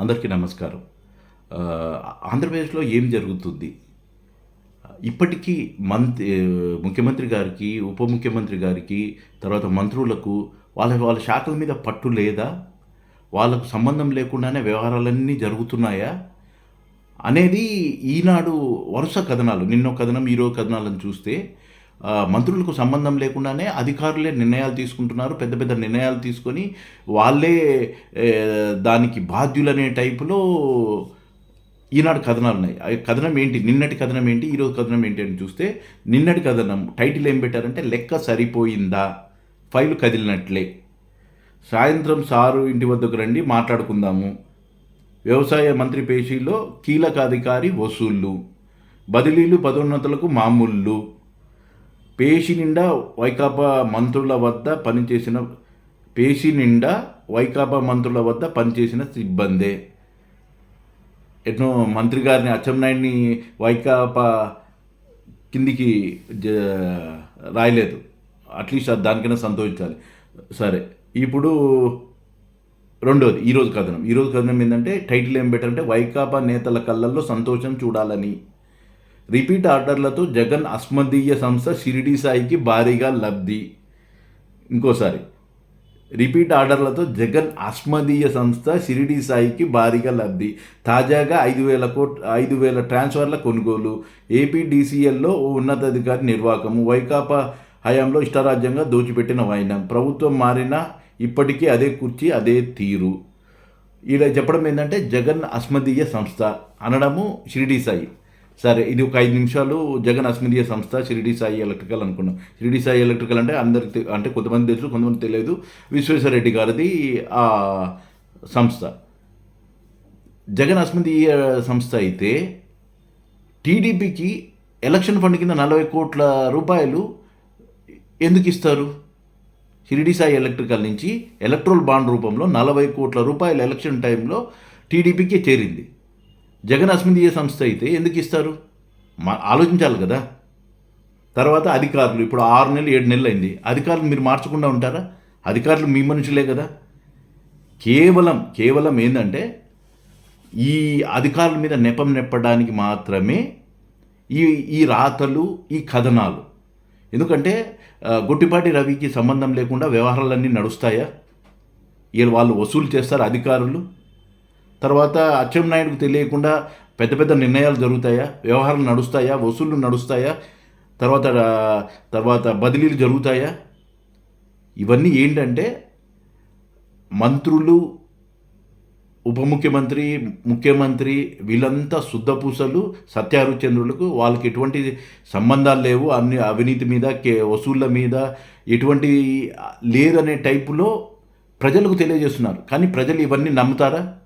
అందరికీ నమస్కారం. ఆంధ్రప్రదేశ్లో ఏం జరుగుతుంది? ఇప్పటికీ మంత్రి ముఖ్యమంత్రి గారికి ఉప ముఖ్యమంత్రి గారికి తర్వాత మంత్రులకు వాళ్ళ వాళ్ళ శాఖల మీద పట్టు లేదా? వాళ్ళకు సంబంధం లేకుండానే వ్యవహారాలన్నీ జరుగుతున్నాయా? అనేది ఈనాడు వరుస కథనాలు. నిన్నో కథనం ఈరో కథనాలను చూస్తే మంత్రులకు సంబంధం లేకుండానే అధికారులే నిర్ణయాలు తీసుకుంటున్నారు. పెద్ద పెద్ద నిర్ణయాలు తీసుకొని వాళ్ళే దానికి బాధ్యులనే టైపులో ఈనాడు కథనాలు ఉన్నాయి. ఆ కథనం ఏంటి? నిన్నటి కథనం ఏంటి? ఈరోజు కథనం ఏంటి అని చూస్తే నిన్నటి కథనం టైటిల్ ఏం పెట్టారంటే లెక్క సరిపోయిందా? ఫైలు కదిలినట్లే. సాయంత్రం సారు ఇంటి వద్దకు రండి మాట్లాడుకుందాము. వ్యవసాయ మంత్రి పేషీలో కీలక అధికారి వసూళ్ళు బదిలీలు పదోన్నతులకు మామూళ్ళు పేషి నిండా వైకాపా మంత్రుల వద్ద పనిచేసిన పేషి నిండా వైకాపా మంత్రుల వద్ద పనిచేసిన సిబ్బందే. ఎన్నో మంత్రి గారిని అచ్చెన్నాయుడిని వైకాపా కిందికి జ రాయలేదు. అట్లీస్ట్ అది దానికైనా సంతోషించాలి. సరే ఇప్పుడు రెండోది ఈరోజు కథనం. ఈరోజు కథనం ఏంటంటే టైటిల్ ఏం పెట్టారంటే వైకాపా నేతల కళ్ళల్లో సంతోషం చూడాలని. రిపీట్ ఆర్డర్లతో జగన్ అస్మదీయ సంస్థ షిరిడి సాయికి భారీగా లబ్ధి. ఇంకోసారి రిపీట్ ఆర్డర్లతో జగన్ అస్మదీయ సంస్థ షిరిడి సాయికి భారీగా లబ్ధి. తాజాగా ఐదు వేల కోట్ ఐదు వేల ట్రాన్స్ఫర్ల కొనుగోలు. ఏపీడీసీఎల్లో ఓ ఉన్నతాధికారి నిర్వాహకము వైకాపా హయాంలో ఇష్టరాజ్యంగా దోచిపెట్టిన వైనం. ప్రభుత్వం మారినా ఇప్పటికీ అదే కుర్చీ అదే తీరు. ఇలా చెప్పడం ఏంటంటే జగన్ అస్మదీయ సంస్థ అనడము షిరిడి సాయి. సరే ఇది ఒక ఐదు నిమిషాలు జగన్ అస్మిదీయ సంస్థ షిరిడి సాయి ఎలక్ట్రికల్ అనుకున్నాం. షిరిడి సాయి ఎలక్ట్రికల్ అంటే అందరికి అంటే కొంతమంది తెలుసు కొంతమంది తెలియదు. విశ్వేశ్వరరెడ్డి గారిది ఆ సంస్థ. జగన్ అస్మిదీయ సంస్థ అయితే టీడీపీకి ఎలక్షన్ ఫండ్ కింద నలభై కోట్ల రూపాయలు ఎందుకు ఇస్తారు? షిరిడి సాయి ఎలక్ట్రికల్ నుంచి ఎలక్ట్రోల్ బాండ్ రూపంలో నలభై కోట్ల రూపాయల ఎలక్షన్ టైంలో టీడీపీకి చేరింది. జగన్ అస్మిదీయ సంస్థ అయితే ఎందుకు ఇస్తారు? మా ఆలోచించాలి కదా. తర్వాత అధికారులు ఇప్పుడు ఆరు నెలలు ఏడు నెలలు అయింది. అధికారులు మీరు మార్చకుండా ఉంటారా? అధికారులు మీ మనుషులే కదా. కేవలం కేవలం ఏంటంటే ఈ అధికారుల మీద నెపం నెప్పడానికి మాత్రమే ఈ ఈ రాతలు ఈ కథనాలు. ఎందుకంటే గుట్టిపాటి గొట్టిపాటి రవికి సంబంధం లేకుండా వ్యవహారాలన్నీ నడుస్తాయా? వీళ్ళు వాళ్ళు వసూలు చేస్తారు అధికారులు. తర్వాత అచ్చెన్నాయుడుకు తెలియకుండా పెద్ద పెద్ద నిర్ణయాలు జరుగుతాయా? వ్యవహారాలు నడుస్తాయా? వసూళ్ళు నడుస్తాయా? తర్వాత తర్వాత బదిలీలు జరుగుతాయా? ఇవన్నీ ఏంటంటే మంత్రులు ఉప ముఖ్యమంత్రి ముఖ్యమంత్రి వీళ్ళంతా శుద్ధపూసలు సత్యారుచంద్రులకు వాళ్ళకి ఎటువంటి సంబంధాలు లేవు. అన్ని అవినీతి మీద కే వసూళ్ళ మీద ఎటువంటి లేదనే టైపులో ప్రజలకు తెలియజేస్తున్నారు. కానీ ప్రజలు ఇవన్నీ నమ్ముతారా?